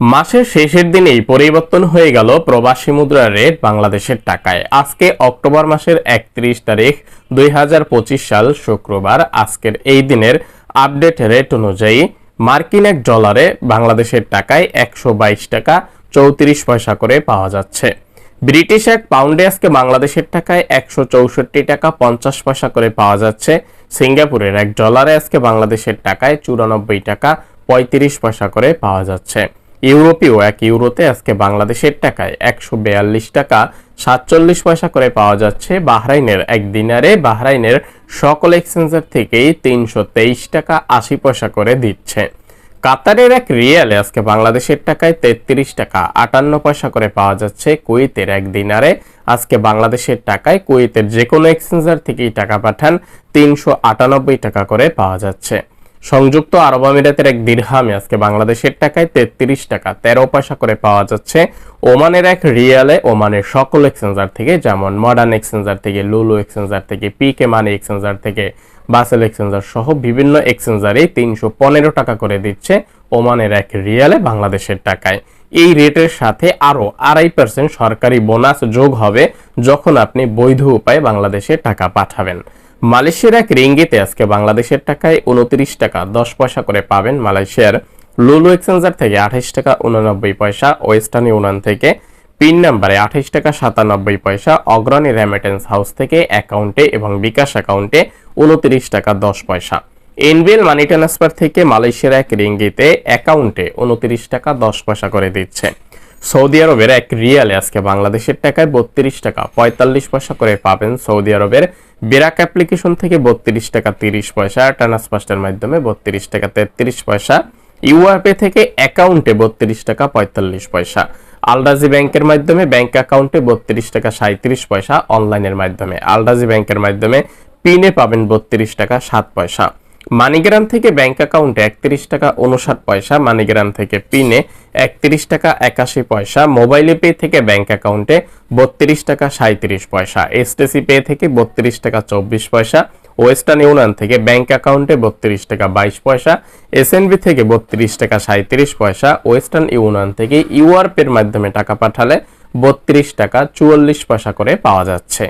মাসের শেষের দিনেই পরিবর্তন হয়ে গেল প্রবাসী মুদ্রার রেট বাংলাদেশের টাকায়। আজকে অক্টোবর মাসের একত্রিশ তারিখ, দুই হাজার পঁচিশ সাল শুক্রবার। আজকের এই দিনের আপডেট রেট অনুযায়ী মার্কিন এক ডলারে বাংলাদেশের টাকায় একশো বাইশ টাকা, চৌত্রিশ পয়সা করে পাওয়া যাচ্ছে। ব্রিটিশ এক পাউন্ডে আজকে বাংলাদেশের টাকায় একশো চৌষট্টি টাকা, পঞ্চাশ পয়সা করে পাওয়া যাচ্ছে। সিঙ্গাপুরের এক ডলারে আজকে বাংলাদেশের টাকায় চুরানব্বই টাকা, পঁয়ত্রিশ পয়সা করে পাওয়া যাচ্ছে। ইউরোপীয় এক ইউরোতে আজকে বাংলাদেশের টাকায় একশো বেয়াল্লিশ টাকা সাতচল্লিশ পয়সা করে পাওয়া যাচ্ছে। বাহরাইনের এক দিনারে বাহরাইনের সকল এক্সচেঞ্জার থেকেই তিনশো তেইশ টাকা আশি পয়সা করে দিচ্ছে। কাতারের এক রিয়ালে আজকে বাংলাদেশের টাকায় তেত্রিশ টাকা আটান্ন পয়সা করে পাওয়া যাচ্ছে। কুয়েতের এক দিনারে আজকে বাংলাদেশের টাকায় কুয়েতের যে কোনো এক্সচেঞ্জার থেকেই টাকা পাঠান তিনশো আটানব্বই টাকা করে পাওয়া যাচ্ছে। সংযুক্ত আরব আমিরাতের এক দিরহামে আজকে বাংলাদেশের টাকায় তেত্রিশ টাকা তেরো পয়সা করে পাওয়া যাচ্ছে। ওমানের এক রিয়ালে ওমানের সকল এক্সচেঞ্জার থেকে, যেমন মডার্ন এক্সচেঞ্জার থেকে, লুলু এক্সচেঞ্জার থেকে পিকে মানি এক্সচেঞ্জার থেকে বাসেল এক্সচেঞ্জার সহ বিভিন্ন এক্সচেঞ্জারে তিনশো পনেরো টাকা করে দিচ্ছে ওমানের এক রিয়ালে বাংলাদেশের টাকায়। এই রেটের সাথে আরও আড়াই পার্সেন্ট সরকারি বোনাস যোগ হবে যখন আপনি বৈধ উপায়ে বাংলাদেশে টাকা পাঠাবেন। মালয়েশিয়ার এক রিঙ্গিতে আজকে বাংলাদেশের টাকায় উনত্রিশ টাকা দশ পয়সা করে পাবেন মালয়েশিয়ার লুলু এক্সচেঞ্জার থেকে আঠাইশ টাকা উননব্বই পয়সা, ওয়েস্টার্ন ইউনিয়ন থেকে পিন নাম্বারে আঠাইশ টাকা সাতানব্বই পয়সা, অগ্রণী রেমিটেন্স হাউস থেকে অ্যাকাউন্টে এবং বিকাশ অ্যাকাউন্টে উনত্রিশ টাকা দশ পয়সা। এনবিএল মানি ট্রান্সফার থেকে মালয়েশিয়ার এক রিঙ্গিতে অ্যাকাউন্টে উনত্রিশ টাকা দশ পয়সা করে দিচ্ছে। সৌদি আরবের এক রিয়ালে আজকে বাংলাদেশের টাকায় বত্রিশ টাকা পঁয়তাল্লিশ পয়সা করে পাবেন সৌদি আরবের বিরাক অ্যাপ্লিকেশন থেকে বত্রিশ টাকা তিরিশ পয়সা ট্রান্সফার্স্টের মাধ্যমে বত্রিশ টাকা তেত্রিশ পয়সা ইউআরপে থেকে অ্যাকাউন্টে বত্রিশ টাকা পঁয়তাল্লিশ পয়সা আলরাজি ব্যাংকের মাধ্যমে ব্যাংক অ্যাকাউন্টে বত্রিশ টাকা সাঁত্রিশ পয়সা অনলাইনের মাধ্যমে আলরাজি ব্যাংকের মাধ্যমে পিনে পাবেন বত্রিশ টাকা সাত পয়সা। মানিগ্রাম থেকে ব্যাংক অ্যাকাউন্টে একত্রিশ টাকা উনষাট পয়সা, মানিগ্রাম থেকে পিনে একত্রিশ টাকা একাশি পয়সা, মোবাইলে পে থেকে ব্যাংক অ্যাকাউন্টে বত্রিশ টাকা সাঁত্রিশ পয়সা, এসটিসি পে থেকে বত্রিশ টাকা চব্বিশ পয়সা, ওয়েস্টার্ন ইউনিয়ন থেকে ব্যাংক অ্যাকাউন্টে বত্রিশ টাকা বাইশ পয়সা, এসএনবি থেকে বত্রিশ টাকা সাঁত্রিশ পয়সা, ওয়েস্টার্ন ইউনিয়ন থেকে ইউআরপের মাধ্যমে টাকা পাঠালে বত্রিশ টাকা চুয়াল্লিশ পয়সা করে পাওয়া যাচ্ছে।